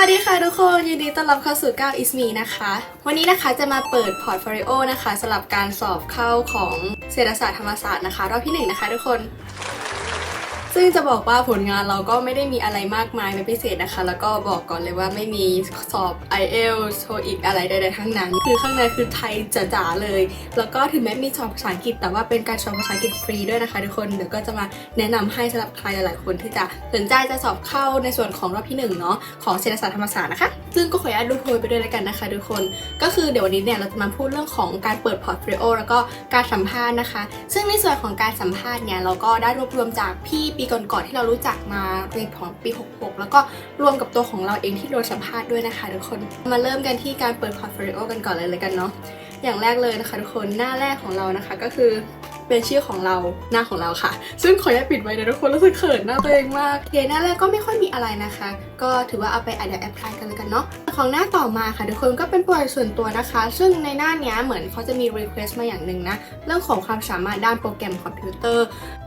วัสดีค่ะทุกคน ยินดีต้อนรับเข้าสู่9 is me นะคะ วันนี้นะคะจะมาเปิดพอร์ตโฟลิโอนะคะสำหรับการสอบเข้าของเศรษฐศาสตร์ธรรมศาสตร์นะคะ รอบที่หนึ่งนะคะทุกคน ซึ่งจะบอกว่าผลงานเราก็ไม่ได้มีอะไรมากมายเป็นพิเศษนะคะ แล้วก็บอกก่อนเลยว่าไม่มีสอบ i อเอลโชอีกอะไรใดๆทั้งนั้น คือข้างในคือไทยจ๋าๆเลย แล้วก็ถึงแม้มีสอบภาษาอังกฤษ แต่ว่าเป็นการสอบภาษาอังกฤษฟรีด้วยนะคะทุกคนเดี๋ยวก็จะมาแนะนำให้สำหรับใครหลายๆคนที่จะสนใจจะสอบเข้าในส่วนของรอบที่หนึ่งเนาะของเศรษฐศาสตร์ธรรมศาสตร์นะคะ ซึ่งก็ขออนุญาตดูโพยไปด้วยแล้วกันนะคะทุกคน ก็คือเดี๋ยววันนี้เนี่ยเราจะมาพูดเรื่องของการเปิดพอร์ตโฟลิโอแล้วก็การสัมภาษณ์นะคะ ซึ่งในส่วนของการสัมภาษณ์เนี่ยเราก็ได้รวบรวมจากพี่ปีก่อนๆที่เรารู้จักมาในของปี 66 แล้วก็รวมกับตัวของเราเองที่โดนสัมภาษณ์ด้วยนะคะทุกคน มาเริ่มกันที่การเปิดพอร์ตโฟลิโอกันก่อนเลยเลยกันเนาะ อย่างแรกเลยนะคะทุกคนหน้าแรกของเรานะคะก็คือ เป็นชื่อของเราหน้าของเราค่ะ ซึ่งขออนุญาปิดไว้นะทุกคนรู้สึกเขินหน้าตัวเองมากโอเคหน้าแรกก็ไม่ค่อยมีอะไรนะคะ ก็ถือว่าเอาไปอาจจะแอพพลายกันเลยกันเนาะของหน้าต่อมาค่ะทุกคนก็เป็นประวัติส่วนตัวนะคะ ซึ่งในหน้านี้เหมือนเขาจะมี request มาอย่างหนึ่งนะเรื่องของความสามารถด้านโปรแกรมคอมพิวเตอร์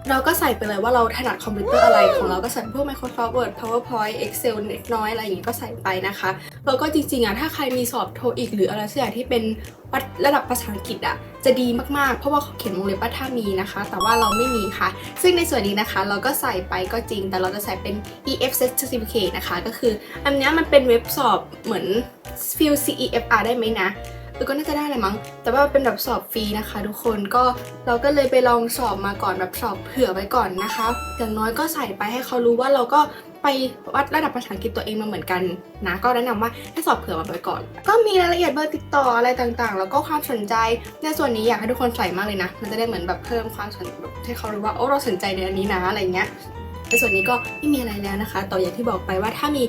เราก็ใส่ไปเลยว่าเราถนัดคอมพิวเตอร์อะไรของเราก็ใส่พวก Microsoft Word PowerPoint Excel เล็กน้อยอะไรอย่างงี้ก็ใส่ไปนะคะ แล้วก็จริงๆอะถ้าใครมีสอบโทอีกหรืออะไรสักอย่างที่เป็นวัดระดับภาษาอังกฤษอะจะดีมากๆ เพราะว่าเขาเขียนวงเล็บว่าถ้ามีนะคะ แต่ว่าเราไม่มีค่ะ ซึ่งในส่วนนี้นะคะเราก็ใส่ไปก็จริง แต่เราจะใส่เป็น EF Certificate นะคะ ก็คืออันเนี้ยมันเป็นเว็บสอบเหมือน f i e l CEFR ได้ไหมนะ เออก็น่าจะได้แหละมั้ง แต่ว่าเป็นแบบสอบฟรีนะคะ ทุกคนก็เราก็เลยไปลองสอบมาก่อนแบบสอบเผื่อไว้ก่อนนะคะ อย่างน้อยก็ใส่ไปให้เขารู้ว่าเราก็ไปวัดระดับภาษาอังกฤษตัวเองมาเหมือนกันนะ ก็แนะนำว่าให้สอบเผื่อมาไว้ก่อน ก็มีรายละเอียดเบอร์ติดต่ออะไรต่างๆ แล้วก็ความสนใจในส่วนนี้อยากให้ทุกคนใส่มากเลยนะ มันจะได้เหมือนแบบเพิ่มความสนแบบให้เขารู้ว่าโอ้เราสนใจในอันนี้นะอะไรเงี้ยในส่วนนี้ก็ไม่มีอะไรแล้วนะคะ ต่ออย่างที่บอกไปว่าถ้ามี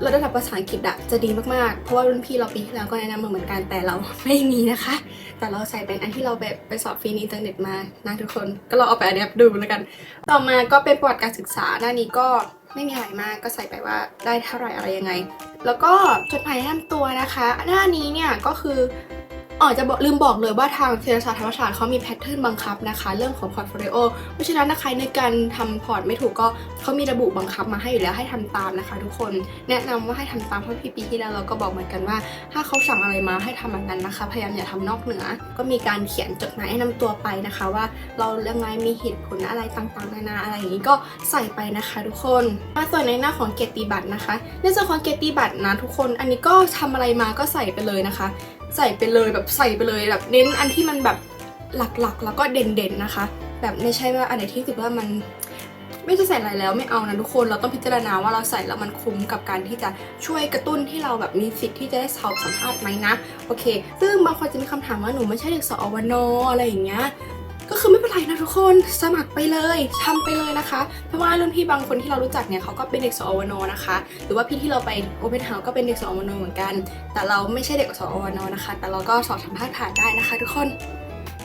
เราได้รับภาษาอังกฤษอะจะดีมากๆ เพราะว่ารุ่นพี่เราปีที่แล้วก็แนะนำมาเหมือนกันแต่เราไม่มีนะคะ แต่เราใส่เป็นอันที่เราแบบไปสอบฟรีในอินเทอร์เน็ตมานะทุกคนก็เราเอาไปอันนี้ดูแล้วกัน ต่อมาก็เป็นประวัติการศึกษาหน้านี้ก็ไม่มีอะไรมากก็ใส่ไปว่าได้เท่าไหร่อะไรยังไง แล้วก็จดหมายแนะนำตัวนะคะ หน้านี้เนี่ยก็คือ อ๋อจะบอกลืมบอกเลยว่าทางเศรษฐศาสตร์ธรรมศาสตร์เขามีแพทเทิร์นบังคับนะคะ เรื่องของพอร์ตโฟลิโอเพราะฉะนั้นนะคะในการทำพอร์ตไม่ถูกก็เขามีระบุบังคับมาให้อยู่แล้วให้ทำตามนะคะ ทุกคนแนะนำว่าให้ทำตามเพราะพี่ปีที่แล้วเราก็บอกเหมือนกันว่า ถ้าเขาสั่งอะไรมาให้ทำแบบนั้นนะคะ พยายามอย่าทำนอกเหนือ ก็มีการเขียนจดหมายแนะนำตัวไปนะคะ ว่าเราเรื่องไงมีเหตุผลอะไรต่างๆนานาอะไรอย่างนี้ก็ใส่ไปนะคะ ทุกคนมาส่วนในหน้าของเกียรติบัตรนะคะในส่วนของเกียรติบัตรนะทุกคน อันนี้ก็ทำอะไรมาก็ใส่ไปเลยนะคะ ใส่ไปเลยแบบใส่ไปเลยแบบเน้นอันที่มันแบบหลักๆ แล้วก็เด่นๆนะคะ แบบไม่ใช่ว่าอันไหนที่รู้สึกว่ามันไม่จะใส่อะไรแล้วไม่เอานะทุกคนเราต้องพิจารณาว่าเราใส่แล้วมันคุ้มกับการที่จะช่วยกระตุ้นที่เราแบบมีสิทธิ์ที่จะได้สอบสัมภาษณ์ไหมนะโอเค ซึ่งบางคนจะมีคำถามว่าหนูไม่ใช่เด็กสอวนอะไรอย่างเงี้ย ก็คือไม่เป็นไรนะทุกคนสมัครไปเลยทำไปเลยนะคะ เพราะว่ารุ่นพี่บางคนที่เรารู้จักเนี่ยเขาก็เป็นเด็กสอวนนะคะ หรือว่าพี่ที่เราไปโอเพนเฮาส์ก็เป็นเด็กสอวนเหมือนกัน แต่เราไม่ใช่เด็กสอวนนะคะ แต่เราก็สอบสัมภาษณ์ผ่านได้นะคะ ทุกคน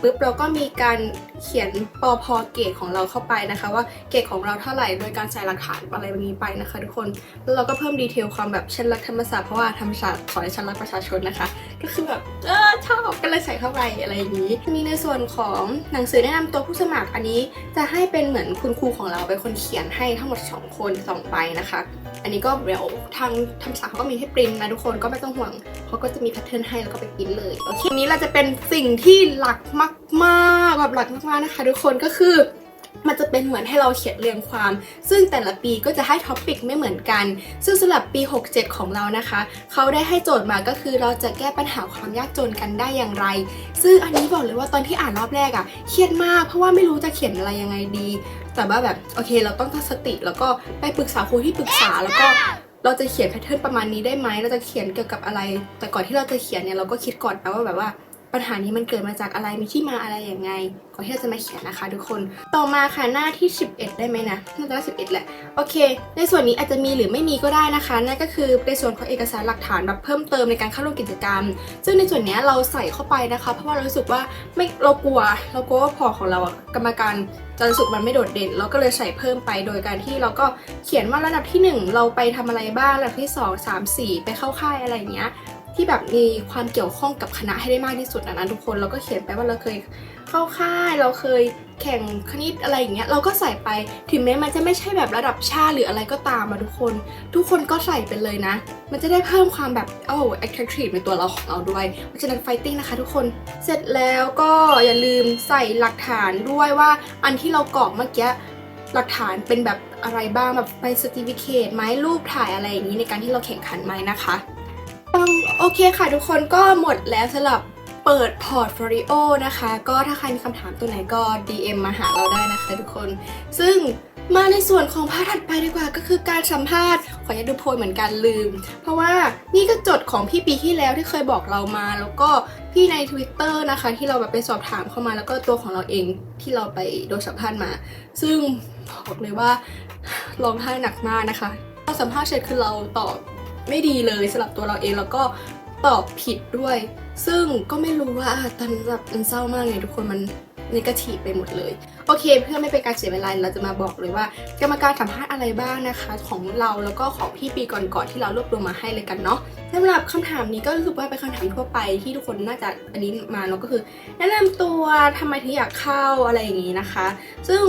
ปุ๊บเราก็มีการเขียนปอพอเกรดของเราเข้าไปนะคะ ว่าเกรดของเราเท่าไหร่โดยการใส่หลักฐานอะไรแบบนี้ไปนะคะ ทุกคนแล้วเราก็เพิ่มดีเทลความแบบฉันรักธรรมศาสตร์เพราะว่าธรรมศาสตร์สอนให้ฉันรักประชาชนนะคะ ก็คือแบบเออชอบก็เลยใส่เข้าไปอะไรอย่างนี้ มีในส่วนของหนังสือแนะนำตัวผู้สมัครอันนี้ จะให้เป็นเหมือนคุณครูของเราเป็นคนเขียนให้ทั้งหมด 2 คน2ใบนะคะ อันนี้ก็เดี๋ยวทางธรรมศาสตร์เขาก็มีให้ปริ้นนะทุกคนก็ไม่ต้องห่วงเขาก็จะมีแพทเทิร์นให้แล้วก็ไปปริ้นเลยโอเควันนี้เราจะเป็นสิ่งที่หลักมากๆแบบหลักมากๆนะคะ ทุกคนก็คือ มันจะเป็นเหมือนให้เราเขียนเรียงความ ซึ่งแต่ละปีก็จะให้ท็อปิกไม่เหมือนกัน ซึ่งสำหรับปี 67 ของเรานะคะ เขาได้ให้โจทย์มาก็คือเราจะแก้ปัญหาความยากจนกันได้อย่างไร ซึ่งอันนี้บอกเลยว่าตอนที่อ่านรอบแรกอะเครียดมากเพราะว่าไม่รู้จะเขียนอะไรยังไงดี แต่ว่าแบบโอเค เราต้องตั้งสติ แล้วก็ไปปรึกษาครูที่ปรึกษาแล้วก็เราจะเขียนแพทเทิร์นประมาณนี้ได้ไหมเราจะเขียนเกี่ยวกับอะไร แต่ก่อนที่เราจะเขียนเนี่ยเราก็คิดก่อนนะว่าแบบว่า ปัญหานี้มันเกิดมาจากอะไรมีที่มาอะไรยังไงก่อนที่เราจะมาเขียนนะคะ ทุกคนต่อมาค่ะหน้าที่ 11 ได้ไหมนะหน่าจะ11แหละโอเค ในส่วนนี้อาจจะมีหรือไม่มีก็ได้นะคะนั่นก็คือในส่วนของเอกสารหลักฐานแบบเพิ่มเติมในการเข้าร่วมกิจกรรม ซึ่งในส่วนนี้เราใส่เข้าไปนะคะ เพราะว่าเรารู้สึกว่าไม่เรากลัว เรากลัวว่าพอของเราอะกรรมการจะรู้สึกมันไม่โดดเด่น เราก็เลยใส่เพิ่มไปโดยการที่เราก็เขียนว่าระดับที่หนึ่งเราไปทำอะไรบ้างระดับที่สองสามสี่ไปเข้าค่ายอะไรอย่างเงี้ย ที่แบบมีความเกี่ยวข้องกับคณะให้ได้มากที่สุดนะนะทุกคนเราก็เขียนไปว่าเราเคยเข้าค่ายเราเคยแข่งคณิตอะไรอย่างเงี้ยเราก็ใส่ไปถึงแม้มันจะไม่ใช่แบบระดับชาติหรืออะไรก็ตามอะทุกคน ทุกคนก็ใส่ไปเลยนะ มันจะได้เพิ่มความแบบโอ้ attractive ในตัวเราของเราด้วยเพราะฉะนั้น fighting นะคะทุกคนเสร็จแล้วก็อย่าลืมใส่หลักฐานด้วยว่าอันที่เรากรอกเมื่อกี้หลักฐานเป็นแบบอะไรบ้างแบบไป certificate ไหมรูปถ่ายอะไรอย่างนี้ในการที่เราแข่งขันไหมนะคะ อืมโอเคค่ะทุกคนก็หมดแล้วสำหรับเปิดพอร์ตโฟลิโอนะคะ ก็ถ้าใครมีคำถามตัวไหนก็ DM มาหาเราได้นะคะทุกคน ซึ่งมาในส่วนของภาพถัดไปดีกว่า ก็คือการสัมภาษณ์ขออนุญาดูโพยเหมือนกันลืม เพราะว่านี่ก็จดของพี่ปีที่แล้วที่เคยบอกเรามา แล้วก็พี่ใน Twitter นะคะ ที่เราแบบไปสอบถามเข้ามาแล้วก็ตัวของเราเองที่เราไปโดนสัมภาษณ์มา ซึ่งบอกเลยว่าร้องไห้หนักมากนะคะพอสัมภาษณ์เสร็จคือเราตอบ ไม่ดีเลยสำหรับตัวเราเองแล้วก็ตอบผิดด้วย ซึ่งก็ไม่รู้ว่าตอนแบบมันเศร้ามากไงทุกคนมันนกาทีฟไปหมดเลย โอเค เพื่อไม่เป็นการเสียเวลาเราจะมาบอกเลยว่า กรรมการสัมภาษณ์อะไรบ้างนะคะ ของเราแล้วก็ของพี่ปีก่อนๆที่เรารวบรวมมาให้เลยกันเนาะสำหรับคำถามนี้ก็รู้สึกว่าเป็นคำถามทั่วไปที่ทุกคนน่าจะอันนี้มาเนาะก็คือ แนะนำตัวทำไมถึงอยากเข้าอะไรอย่างนี้นะคะ ซึ่ง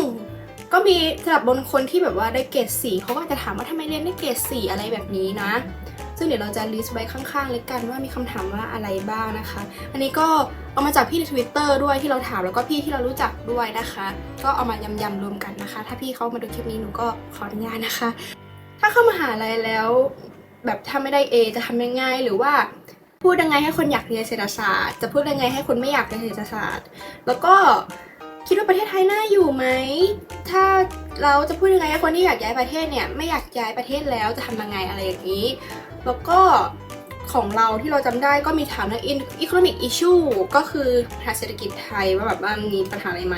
ก็มีสำหรับบางคนที่แบบว่าได้เกรดสีเขาก็อาจจะถามว่าทำไมเรียนได้เกรดสีอะไรแบบนี้นะ ซึ่งเดี๋ยวเราจะลิสต์ไว้ข้างๆเลยกันว่ามีคำถามว่าอะไรบ้างนะคะ อันนี้ก็เอามาจากพี่ใน Twitter ด้วยที่เราถามแล้วก็พี่ที่เรารู้จักด้วยนะคะ ก็เอามายำๆรวมกันนะคะ ถ้าพี่เขามาดูคลิปนี้หนูก็ขออนุญาตนะคะ ถ้าเข้ามาหาลัยแล้วแบบถ้าไม่ได้ A จะทำยังไงหรือว่าพูดยังไงให้คนอยากเรียนเศรษฐศาสตร์ จะพูดยังไงให้คนไม่อยากเรียนเศรษฐศาสตร์ แล้วก็ คิดว่าประเทศไทยน่าอยู่ไหม ถ้าเราจะพูดยังไงคนที่อยากย้ายประเทศเนี่ยไม่อยากย้ายประเทศแล้วจะทำยังไงอะไรอย่างนี้ แล้วก็ของเราที่เราจำได้ก็มีถามเรื่อง economic issue ก็คือปัญหาเศรษฐกิจไทยว่าแบบว่ามีปัญหาอะไรไหม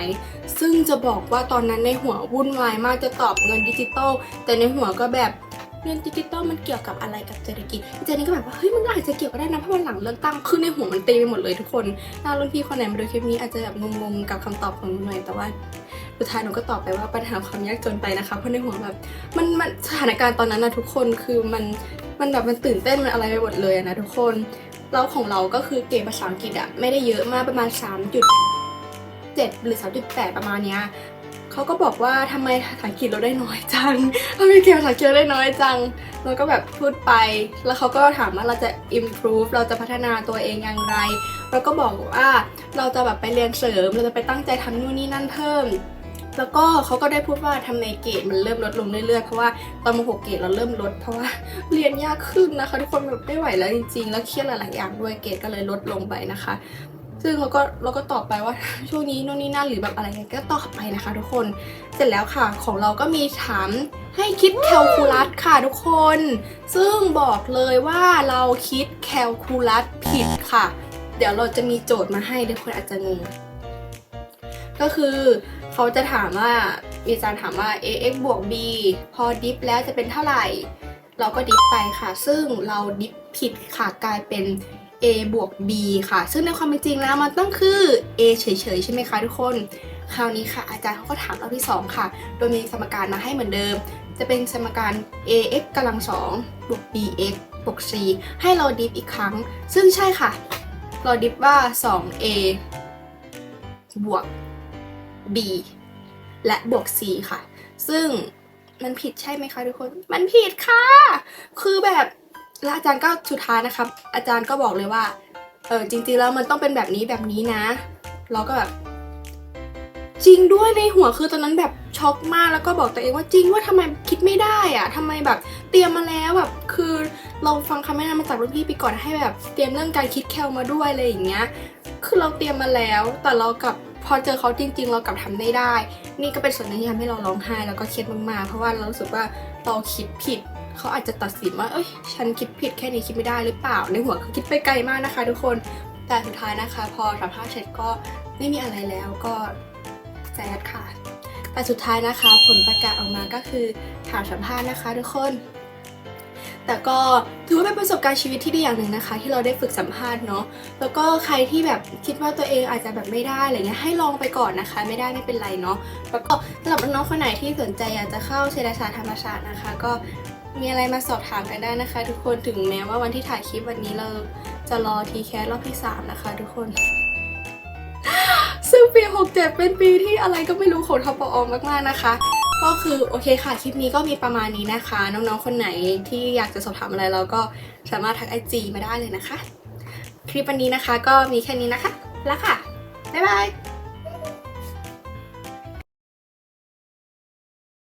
ซึ่งจะบอกว่าตอนนั้นในหัววุ่นวายมากจะตอบเงินดิจิตอลแต่ในหัวก็แบบ เงินดิจิตอลมันเกี่ยวกับอะไรกับเศรษฐกิจเจนนี่ก็แบบว่าเฮ้ยมันอาจจะเกี่ยวก็ได้นะเพราะมันหลังเลือกตั้งคือในหัวมันตีไปหมดเลยทุกคนถ้ารุ่นพี่คนไหนมาดูคลิปนี้อาจจะแบบงงๆกับคำตอบของหนูหน่อยแต่ว่าสุดท้ายหนูก็ตอบไปว่าปัญหาความยากจนไปนะคะเพราะในหัวแบบมันมันสถานการณ์ตอนนั้นนะทุกคนคือมันมันแบบมันตื่นเต้นมันอะไรไปหมดเลยนะทุกคนแล้วของเราก็คือเกรดภาษาอังกฤษอะไม่ได้เยอะมากประมาณ3.7หรือ3.8ประมาณเนี้ย เขาก็บอกว่าทำไมภาษาอังกฤษเราได้น้อยจังทำไมเกรดภาษาอังกฤษได้น้อยจัง เราก็แบบพูดไป แล้วเขาก็ถามว่าเราจะ improve เราจะพัฒนาตัวเองอย่างไร เราก็บอกว่าเราจะแบบไปเรียนเสริม เราจะไปตั้งใจทำนู่นนี่นั่นเพิ่ม แล้วก็เขาก็ได้พูดว่าทำไมเกรดมันเริ่มลดลงเรื่อยๆ เพราะว่าตอนมหกเกรดเราเริ่มลด เพราะว่าเรียนยากขึ้นนะคะ ทุกคนแบบไม่ไหวแล้วจริงๆ แล้วเครียดหลายๆอย่างด้วยเกรดก็เลยลดลงไปนะคะ ซึ่งเราก็เราก็ตอบไปว่าช่วงนี้นู่นนี่นั่นหรือแบบอะไรก็ตอบไปนะคะ ทุกคนเสร็จแล้วค่ะของเราก็มีถามให้คิดแคลคูลัสค่ะทุกคน ซึ่งบอกเลยว่าเราคิดแคลคูลัสผิดค่ะ เดี๋ยวเราจะมีโจทย์มาให้ทุกคนอาจจะงงก็คือเขาจะถามว่ามีอาจารย์ถามว่า ax บวก b พอดิฟแล้วจะเป็นเท่าไหร่ เราก็ดิฟไปค่ะ ซึ่งเราดิฟผิดค่ะกลายเป็น a บวก b ค่ะ ซึ่งในความเป็นจริงแล้วมันต้องคือ a เฉยๆ ใช่ไหมคะทุกคน คราวนี้ค่ะ อาจารย์เขาก็ถามรอบที่ 2 ค่ะ โดยมีสมการมาให้เหมือนเดิม จะเป็นสมการ ax กำลัง2บวก bx บวก c ให้เราดิฟอีกครั้ง ซึ่งใช่ค่ะ เราดิฟว่า 2a บวก b และบวก c ค่ะ ซึ่งมันผิดใช่ไหมคะทุกคน มันผิดค่ะ คือแบบ แล้วอาจารย์ก็สุดท้ายนะครับ อาจารย์ก็บอกเลยว่า เออจริงๆแล้วมันต้องเป็นแบบนี้แบบนี้นะ เราก็แบบ จริงด้วยในหัวคือตอนนั้นแบบช็อกมากแล้วก็บอกตัวเองว่าจริงว่าทำไมคิดไม่ได้อะทำไมแบบ เตรียมมาแล้วแบบคือเราฟังคำแนะนำมาจากรุ่นพี่ปีก่อนให้แบบ เตรียมเรื่องการคิดแคลมาด้วยอะไรอย่างเงี้ย คือเราเตรียมมาแล้ว แต่เรากับพอเจอเขาจริง ๆ เรากลับทำไม่ได้ นี่ก็เป็นส่วนหนึ่งที่ทำให้เราร้องไห้แล้วก็เครียดมากๆ เพราะว่าเรารู้สึกว่าเราคิดผิด เขาอาจจะตัดสินว่าเอ้ยฉันคิดผิดแค่นี้คิดไม่ได้หรือเปล่า ในหัวคือคิดไปไกลมากนะคะ ทุกคนแต่สุดท้ายนะคะ พอสัมภาษณ์เสร็จก็ไม่มีอะไรแล้วก็แซดค่ะแต่สุดท้ายนะคะผลประกาศออกมาก็คือผ่านสัมภาษณ์นะคะ ทุกคน แต่ก็ถือว่าเป็นประสบการณ์ชีวิตที่ดีอย่างหนึ่งนะคะ ที่เราได้ฝึกสัมภาษณ์เนาะแล้วก็ใครที่แบบคิดว่าตัวเองอาจจะแบบไม่ได้อะไรเงี้ยให้ลองไปก่อนนะคะ ไม่ได้ไม่เป็นไรเนาะแล้วก็สำหรับน้องๆคนไหนที่สนใจอยากจะเข้าเศรษฐศาสตร์ธรรมศาสตร์นะคะ ก็ มีอะไรมาสอบถามกันได้นะคะ ทุกคนถึงแม้ว่าวันที่ถ่ายคลิปวันนี้เราจะรอทีแคสรอบที่ 3 นะคะ ทุกคน ซึ่งปี 67 เป็นปีที่อะไรก็ไม่รู้ของทปอมากๆนะคะ ก็คือโอเคค่ะ คลิปนี้ก็มีประมาณนี้นะคะ น้องๆ คนไหนที่อยากจะสอบถามอะไรเราก็สามารถทักไอจีมาได้เลยนะคะ คลิปวันนี้นะคะก็มีแค่นี้นะคะ แล้วค่ะ บ๊ายบาย